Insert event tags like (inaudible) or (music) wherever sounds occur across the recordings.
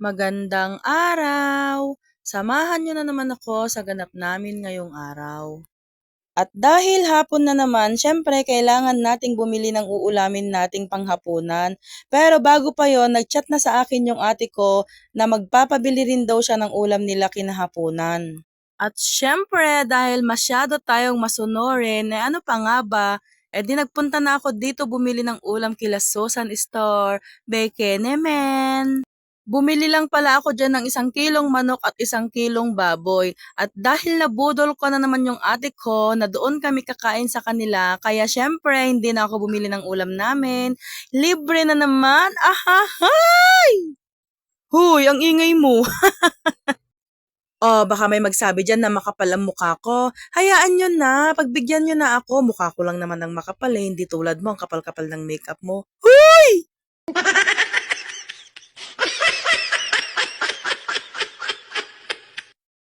Magandang araw! Samahan niyo na naman ako sa ganap namin ngayong araw. At dahil hapon na naman, syempre kailangan nating bumili ng uulamin nating panghapunan. Pero bago pa yon, nagchat na sa akin yung ate ko na magpapabili rin daw siya ng ulam nila kinahapunan. At syempre, dahil masyado tayong masunurin, eh ano pa nga ba, eh di nagpunta na ako dito bumili ng ulam kila Susan Store, Beke Nemen. Bumili lang pala ako dyan ng isang kilong manok at isang kilong baboy. At dahil nabudol ko na naman yung ate ko na doon kami kakain sa kanila, kaya syempre hindi na ako bumili ng ulam namin. Libre na naman! Ahahay! Huy, ang ingay mo! (laughs) Oh, baka may magsabi dyan na makapal ang mukha ko. Hayaan nyo na, pagbigyan nyo na ako. Mukha ko lang naman ng makapal eh, hindi tulad mo, ang kapal-kapal ng makeup mo. Huy!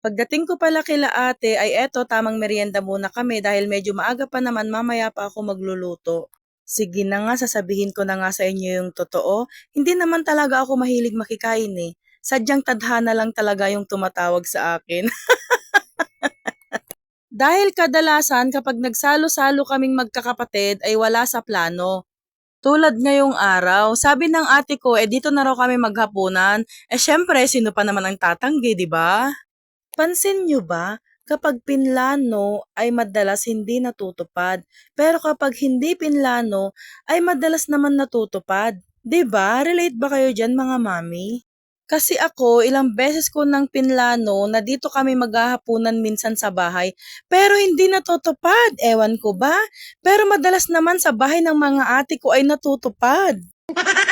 Pagdating ko pala kila ate ay eto tamang merienda muna kami dahil medyo maaga pa naman mamaya pa ako magluluto. Sige na nga, sasabihin ko na nga sa inyo yung totoo. Hindi naman talaga ako mahilig makikain eh. Sadyang tadhana lang talaga yung tumatawag sa akin. (laughs) dahil kadalasan kapag nagsalo-salo kaming magkakapatid ay wala sa plano. Tulad ngayong araw, sabi ng ate ko, eh dito na raw kami maghapunan. Eh syempre, sino pa naman ang tatanggi, di ba? Pansin nyo ba, kapag pinlano ay madalas hindi natutupad, pero kapag hindi pinlano ay madalas naman natutupad. 'Di ba? Relate ba kayo diyan mga mami? Kasi ako, ilang beses ko nang pinlano na dito kami maghahapunan minsan sa bahay, pero hindi natutupad. Ewan ko ba? Pero madalas naman sa bahay ng mga ate ko ay natutupad. (laughs)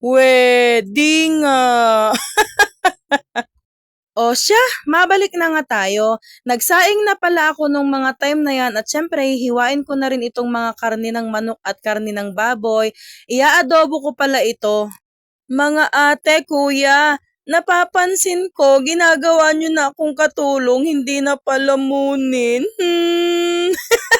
Wedding nga! (laughs) o siya, mabalik na nga tayo. Nagsaing na pala ako nung mga time na yan at syempre hihiwain ko na rin itong mga karni ng manok at karni ng baboy. Iaadobo ko pala ito. Mga ate, kuya, napapansin ko, ginagawa nyo na akong katulong, hindi na palamunin. Hmm. (laughs)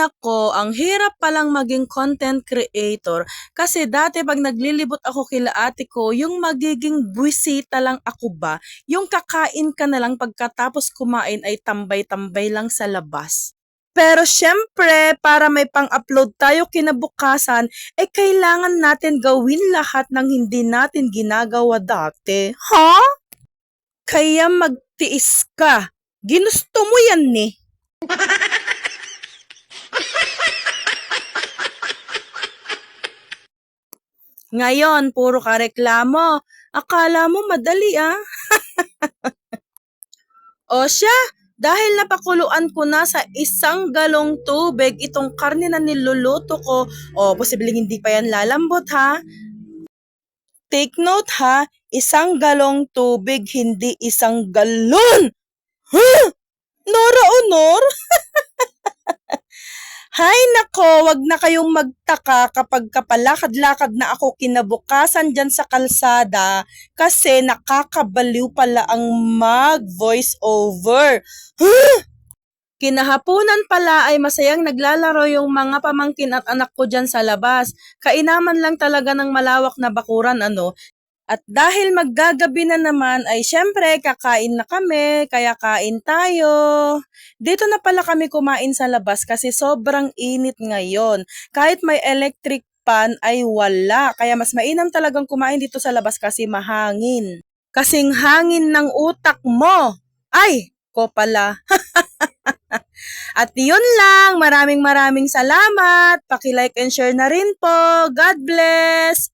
Nako, ang hirap palang maging content creator kasi dati pag naglilibot ako kila ate ko, yung magiging buwisita lang ako ba, yung kakain ka na lang pagkatapos kumain ay tambay-tambay lang sa labas. Pero syempre, para may pang-upload tayo kinabukasan, eh kailangan natin gawin lahat ng hindi natin ginagawa dati. Ha? Kaya magtiis ka. Ginusto mo yan eh. Ngayon, puro ka reklamo. Akala mo madali ah. (laughs) o siya, dahil napakuluan ko na sa isang galong tubig itong karne na niluluto ko, o posibleng hindi pa yan lalambot ha. Take note ha, isang galong tubig, hindi isang galon! Huh? Nako, wag na kayong magtaka kapag kapalakad-lakad na ako kinabukasan dyan sa kalsada kasi nakakabaliw pala ang mag voice over. Huh? Kinahapunan pala ay masayang naglalaro yung mga pamangkin at anak ko dyan sa labas. Kainaman lang talaga ng malawak na bakuran ano. At dahil maggagabi na naman ay syempre kakain na kami, kaya kain tayo. Dito na pala kami kumain sa labas kasi sobrang init ngayon. Kahit may electric pan ay wala. Kaya mas mainam talagang kumain dito sa labas kasi mahangin. Kasing hangin ng utak mo. Ay, ko pala. (laughs) At yun lang, maraming maraming salamat. Paki-like and share na rin po. God bless!